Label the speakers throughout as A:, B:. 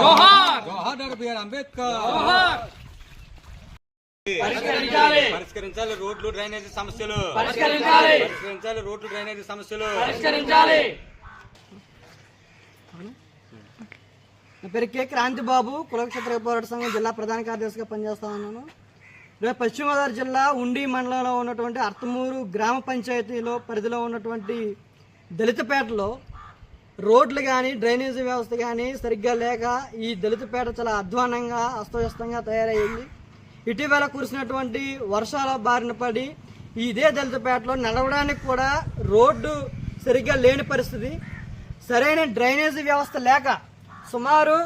A: BR Ambedkar.
B: జోహార్!
C: పరిష్కరించాలి.
A: పరిష్కరించాలి రోడ్లు డ్రైనేజీ సమస్యలు.
C: పరిష్కరించాలి.
A: పరిష్కరించాలి రోడ్లు డ్రైనేజీ సమస్యలు.
C: పరిష్కరించాలి.
D: నా పేరు కె. క్రాంతి బాబు కులక్షేత్ర పోరాట సంఘం జిల్లా ప్రధాన కార్యదర్శిగా పనిచేస్తా ఉన్నాను. రేపు పశ్చిమ గోదావరి జిల్లా ఉండి మండలంలో ఉన్నటువంటి అర్తమూరు గ్రామ పంచాయతీలో పరిధిలో ఉన్నటువంటి దళితపేటలో రోడ్లు కానీ డ్రైనేజీ వ్యవస్థ కానీ సరిగ్గా లేక ఈ దళితపేట చాలా అధ్వానంగా అస్తవ్యస్తంగా తయారయ్యింది. ఇటీవల కురిసినటువంటి వర్షాల బారిన పడి ఇదే దళితపేటలో నడవడానికి కూడా రోడ్డు సరిగ్గా లేని పరిస్థితి. సరైన డ్రైనేజీ వ్యవస్థ లేక సుమారు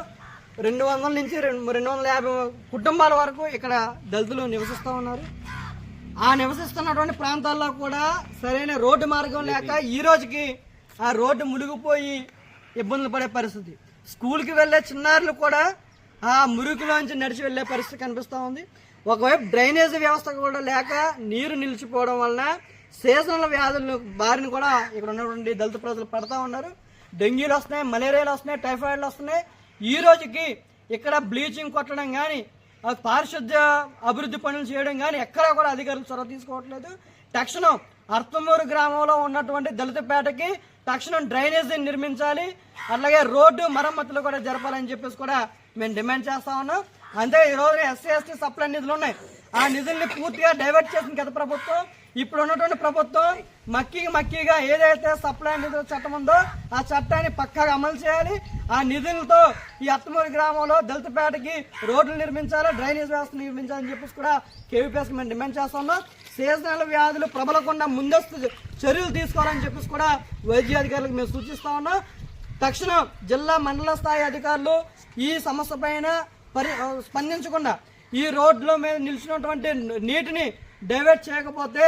D: రెండు వందల నుంచి రెండు రెండు వందల యాభై కుటుంబాల వరకు ఇక్కడ దళితులు నివసిస్తూ ఉన్నారు. ఆ నివసిస్తున్నటువంటి ప్రాంతాల్లో కూడా సరైన రోడ్డు మార్గం లేక ఈ రోజుకి ఆ రోడ్డు మునిగిపోయి ఇబ్బందులు పడే పరిస్థితి. స్కూల్కి వెళ్ళే చిన్నారులు కూడా ఆ మురుగులోంచి నడిచి వెళ్ళే పరిస్థితి కనిపిస్తూ ఉంది. ఒకవైపు డ్రైనేజీ వ్యవస్థ కూడా లేక నీరు నిలిచిపోవడం వలన సీజనల్ వ్యాధులు బారిన కూడా ఇక్కడ ఉన్నటువంటి దళిత ప్రజలు పడతా ఉన్నారు. డెంగ్యూలు వస్తున్నాయి మలేరియాలు వస్తున్నాయి టైఫాయిడ్లు వస్తున్నాయి. ఈ రోజుకి ఇక్కడ బ్లీచింగ్ కొట్టడం కానీ పారిశుద్ధ్య అభివృద్ధి పనులు చేయడం కానీ ఎక్కడా కూడా అధికారులు చొరవ తీసుకోవట్లేదు. తక్షణం అర్తమూరు గ్రామంలో ఉన్నటువంటి దళితపేటకి తక్షణం డ్రైనేజీ నిర్మించాలి. అలాగే రోడ్డు మరమ్మతులు కూడా జరపాలని చెప్పేసి కూడా మేము డిమాండ్ చేస్తా ఉన్నాం. అంతే ఈ రోజున ఎస్సీ ఎస్టీ సప్లై నిధులు ఉన్నాయి. ఆ నిధుల్ని పూర్తిగా డైవర్ట్ చేసిన గత ప్రభుత్వం. ఇప్పుడు ఉన్నటువంటి ప్రభుత్వం మక్కికి మక్కిగా ఏదైతే సప్లై నిధుల చట్టం ఉందో ఆ చట్టాన్ని పక్కాగా అమలు చేయాలి. ఆ నిధులతో ఈ అత్తమూరి గ్రామంలో దళితపేటకి రోడ్లు నిర్మించాలి డ్రైనేజ్ వ్యవస్థ నిర్మించాలని చెప్పేసి కూడా కేవీపీఎస్కి మేము డిమాండ్ చేస్తున్నాం సీజనల్ వ్యాధులు ప్రబలకుండా ముందస్తు చర్యలు తీసుకోవాలని చెప్పేసి కూడా వైద్య అధికారులకు మేము సూచిస్తా ఉన్నాం. తక్షణం జిల్లా మండల స్థాయి అధికారులు ఈ సమస్య పైన పరి స్పందించకుండా ఈ రోడ్ల మీద నిలిచినటువంటి నీటిని డైవర్ట్ చేయకపోతే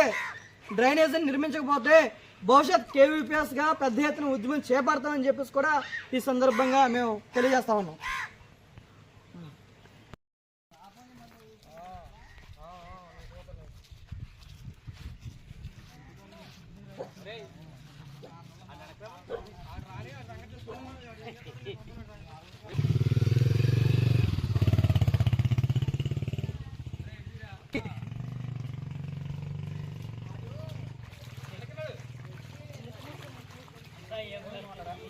D: డ్రైనేజీని నిర్మించకపోతే భవిష్యత్ కేవీపీఎస్గా పెద్ద ఎత్తున ఉద్యమం చేపడతామని చెప్పేసి కూడా ఈ సందర్భంగా మేము తెలియజేస్తా ఉన్నాం.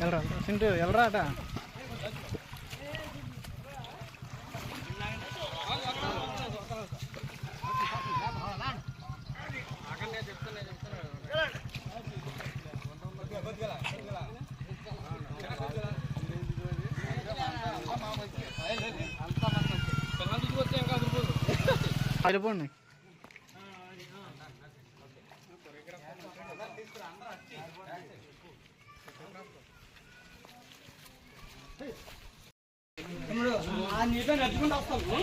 E: వెళ్ళరా సింటు వెళ్ళరా అట. వెళ్ళిపోండి
D: ఆ నీటిలో నడుచుకుంటూ వస్తాము